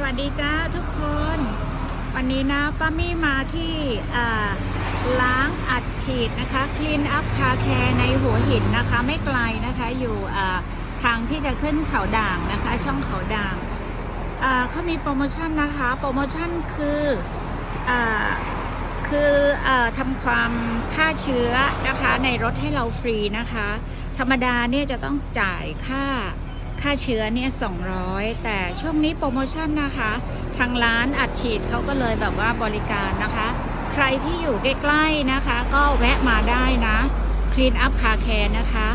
สวัสดีจ้าทุกคน วันนี้นะป้ามี่มาที่ล้างอัดฉีดนะคะ Clean Up Car Care ในหัวหินนะคะ ไม่ไกลนะคะอยู่ทางที่จะขึ้นเขาด่างนะคะ ช่องเขาด่างเขามีโปรโมชั่นนะคะ โปรโมชั่นคืออคืออทำความฆ่าเชื้อนะคะในรถให้เราฟรีนะคะ ธรรมดาเนี่ยจะต้องจ่ายค่า ค่าเชื้อเนี่ย200 แต่ช่วงนี้โปรโมชั่นนะคะ ทางร้านอัดฉีดเขาก็เลยแบบว่าบริการนะคะ ใครที่อยู่ใกล้ๆนะคะ ก็แวะมาได้นะ Clean Up Car Care นะคะ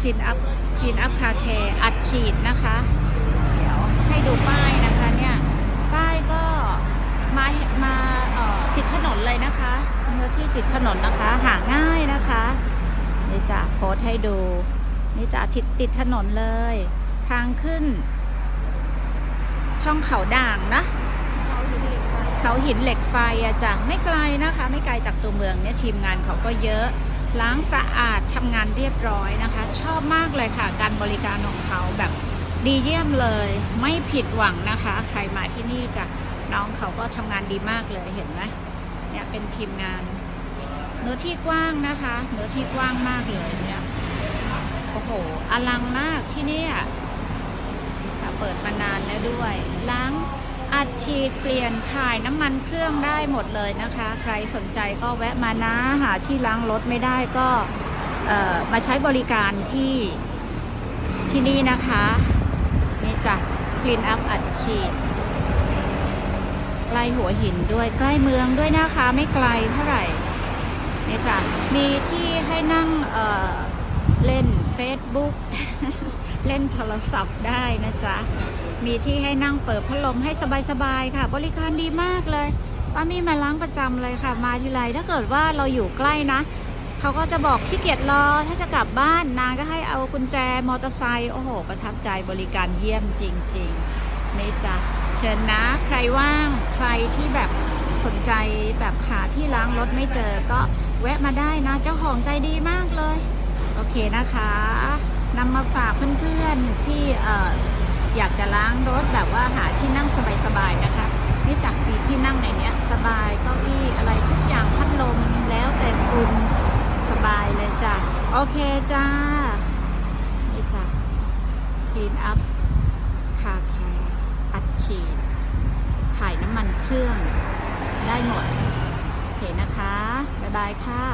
Clean Up Clean Up Car Care อัดฉีดนะคะ เดี๋ยวให้ดูป้ายนะคะเนี่ยป้ายก็มามาติดถนนเลยนะคะเนื้อที่ติดถนนนะคะ หาง่ายนะคะนี่จะโพสให้ดู นี่จะติดติดถนนเลย ทางขึ้น ช่องเขาด่างนะ เขาหินเหล็กไฟอะจ้ะไม่ไกลนะคะ ไม่ไกลจากตัวเมืองเนี่ยทีมงานเขาก็เยอะล้างสะอาดทำงานเรียบร้อยนะคะ ชอบมากเลยค่ะ การบริการของเขาแบบดีเยี่ยมเลย ไม่ผิดหวังนะคะ ใครมาที่นี่จ้ะน้องเขาก็ทำงานดีมากเลยเห็นไหมเนี่ยเป็นทีมงานเนื้อที่กว้างนะคะเนื้อที่กว้างมากเลยเนี่ย โอ้โห อลังมากที่นี่ค่ะเปิดมานานแล้วด้วย ล้างอัดฉีดเปลี่ยนถ่ายน้ำมันเครื่องได้หมดเลยนะคะ ใครสนใจก็แวะมานะหาที่ล้างรถไม่ได้ก็มาใช้บริการที่ที่นี่นะคะ นี่จ้ะคลีนอัพอัดฉีดใกล้หัวหินด้วยใกล้เมืองด้วยนะคะ ไม่ไกลเท่าไหร่นี่จ้ะมีที่ให้นั่ง Facebook เล่นโทรศัพท์ได้นะจ๊ะ มีที่ให้นั่งเปิดพัดลมให้สบายๆค่ะ บริการดีมากเลยป้ามีมาล้างประจำเลยค่ะ มาทีไรถ้าเกิดว่าเราอยู่ใกล้นะเขาก็จะบอกขี้เกียจรอถ้าจะกลับบ้านนางก็ให้เอากุญแจมอเตอร์ไซค์โอ้โห ประทับใจบริการเยี่ยมจริงๆนี่จ้ะเชิญนะ ใครว่างใครที่แบบสนใจแบบหาที่ล้างรถไม่เจอก็แวะมาได้นะ เจ้าของใจดีมากเลย โอเคนะคะนำมาฝากเพื่อนๆที่เอ่ออยากจะล้างรถแบบว่าหาที่นั่งสบายๆนะคะ นี่จักมีที่นั่งในเนี้ย สบายเก้าอี้อะไรทุกอย่างพัดลมแล้วแต่คุณสบายเลยจ้ะ โอเคจ้า นี่จ้ะ clean up คาแคร์อัดฉีด ถ่ายน้ำมันเครื่องได้หมดโอเคนะคะ บ๊ายบายค่ะ